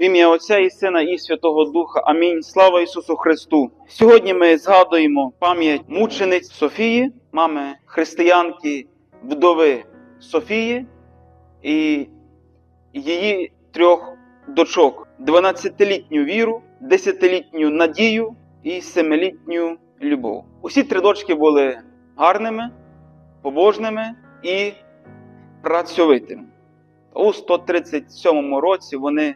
В ім'я Отця і Сина і Святого Духа. Амінь. Слава Ісусу Христу! Сьогодні ми згадуємо пам'ять мучениць Софії, мами християнки, вдови Софії і її трьох дочок: 12-літню віру, 10-літню надію і 7-літню любов. Усі три дочки були гарними, побожними і працьовитими. У 137 році вони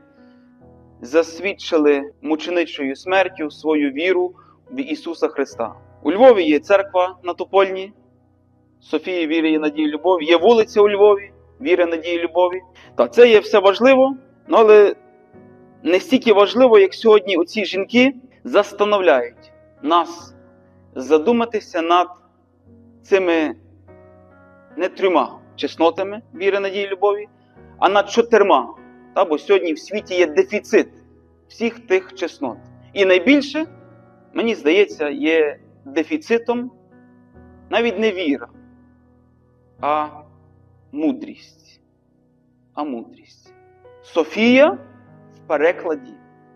засвідчили мученичою смертю свою віру в Ісуса Христа. У Львові є церква на Топольні, Софії віри і надії любові. Є вулиця у Львові, віри, надії любові. Та це є все важливо, ну, але не стільки важливо, як сьогодні оці жінки застановляють нас задуматися над цими не трьома чеснотами віри, надії любові, а над чотирма. Та, бо сьогодні в світі є дефіцит всіх тих чеснот. І найбільше, мені здається, є дефіцитом навіть не віра, а мудрість. А мудрість. Софія в перекладі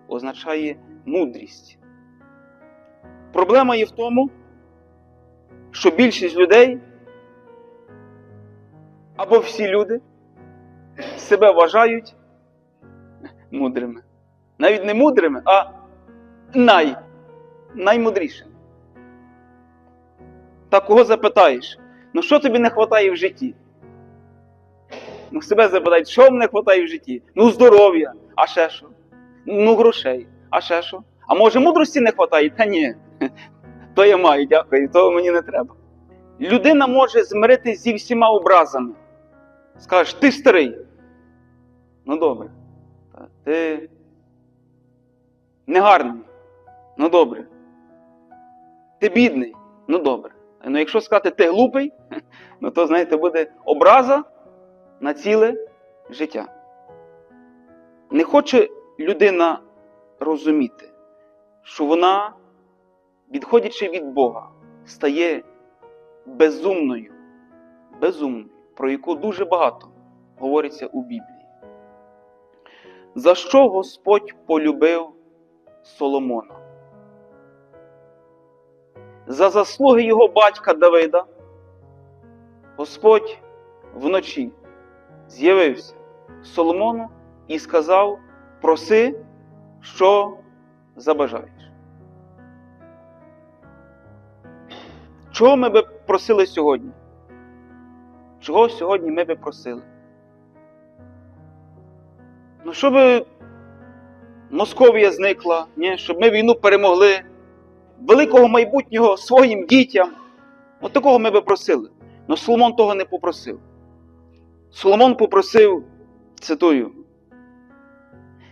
означає мудрість. Проблема є в тому, що більшість людей або всі люди себе вважають мудрими. Навіть не мудрими, а най, наймудрішими. Та кого запитаєш? Ну що тобі не вистачає в житті? Ну, себе запитають, що мені вистачає в житті? Ну, здоров'я, а ще що? Ну, грошей, а ще що? А може мудрості не вистачає? Та ні. То я маю, дякую, того мені не треба. Людина може змиритися зі всіма образами. Скажеш, ти старий. Ну добре. Ти негарний. Ну добре. Ти бідний. Ну добре. Ну якщо сказати ти глупий, ну то, знаєте, буде образа на ціле життя. Не хоче людина розуміти, що вона, відходячи від Бога, стає безумною, безумною, про яку дуже багато говориться у Біблії. За що Господь полюбив Соломона? За заслуги його батька Давида, Господь вночі з'явився Соломону і сказав: проси, що забажаєш. Чого ми би просили сьогодні? Чого сьогодні ми би просили? Ну, щоб Московія зникла, ні? щоб ми війну перемогли, великого майбутнього своїм дітям. От такого ми би просили. Но Соломон того не попросив. Соломон попросив, цитую,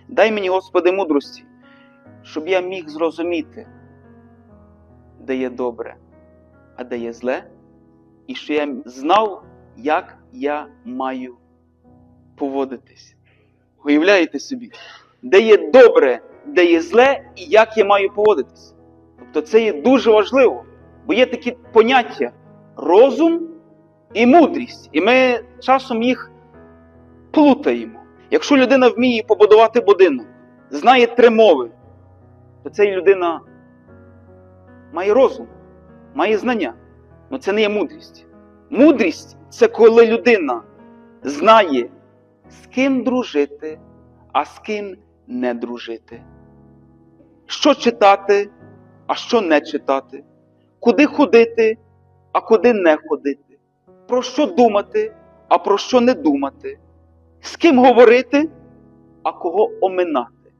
дай мені, Господи, мудрості, щоб я міг зрозуміти, де є добре, а де є зле, і що я знав, як я маю поводитись. Уявляєте собі, де є добре, де є зле, і як я маю поводитись. Тобто це є дуже важливо, бо є такі поняття розум і мудрість. І ми часом їх плутаємо. Якщо людина вміє побудувати будинок, знає три мови, то ця людина має розум, має знання. Але це не є мудрість. Мудрість це коли людина знає, з ким дружити, а з ким не дружити. Що читати, а що не читати, куди ходити, а куди не ходити, про що думати, а про що не думати, з ким говорити, а кого оминати,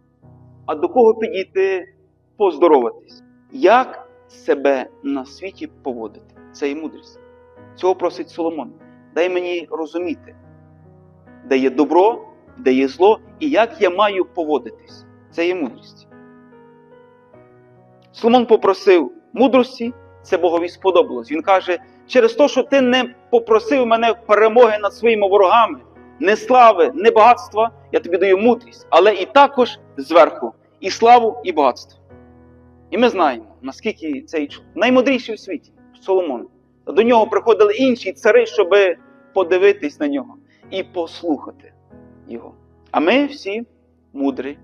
а до кого підійти поздороватись. Як себе на світі поводити? Це і мудрість. Цього просить Соломон. Дай мені розуміти, де є добро, де є зло, і як я маю поводитись. Це є мудрість. Соломон попросив мудрості, це Богові сподобалось. Він каже: через те, що ти не попросив мене перемоги над своїми ворогами, не слави, не багатства, я тобі даю мудрість, але і також зверху і славу, і багатство. І ми знаємо, наскільки цей наймудріший у світі Соломон. До нього приходили інші цари, щоб подивитись на нього і послухати його. А ми всі мудрі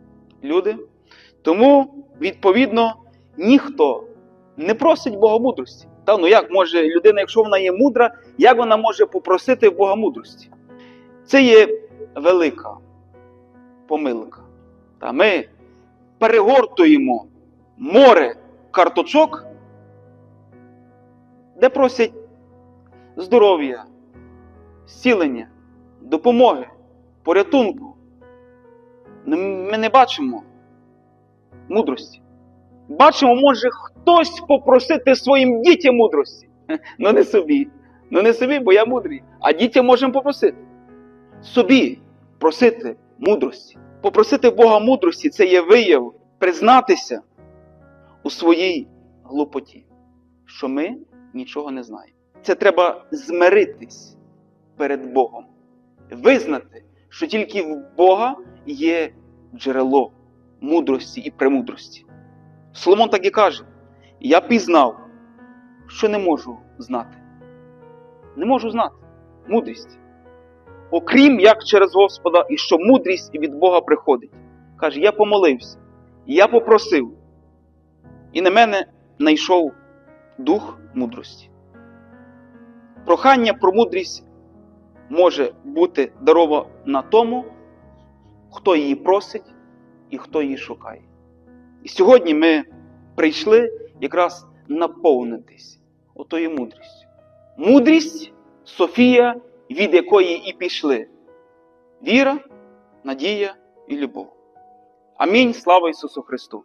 люди. Тому, відповідно, ніхто не просить Бога мудрості. Та ну як може людина, якщо вона є мудра, як вона може попросити Бога мудрості? Це є велика помилка. Та ми перегортуємо море карточок, де просять здоров'я, зцілення, допомоги, порятунку. Ми не бачимо мудрості. Бачимо, може хтось попросити своїм дітям мудрості. Ну не собі. Ну не собі, бо я мудрий. А дітям можемо попросити. Собі просити мудрості. Попросити Бога мудрості це є вияв признатися у своїй глупоті, що ми нічого не знаємо. Це треба змиритись перед Богом, визнати, що тільки в Бога є джерело мудрості і премудрості. Соломон так і каже: я пізнав, що не можу знати. Не можу знати мудрість. Окрім як через Господа, і що мудрість від Бога приходить. Каже, я помолився, я попросив, і на мене знайшов дух мудрості. Прохання про мудрість може бути даровано тому, хто її просить і хто її шукає. І сьогодні ми прийшли якраз наповнитись отою мудрістю. Мудрість Софія, від якої і пішли. Віра, надія і любов. Амінь. Слава Ісусу Христу!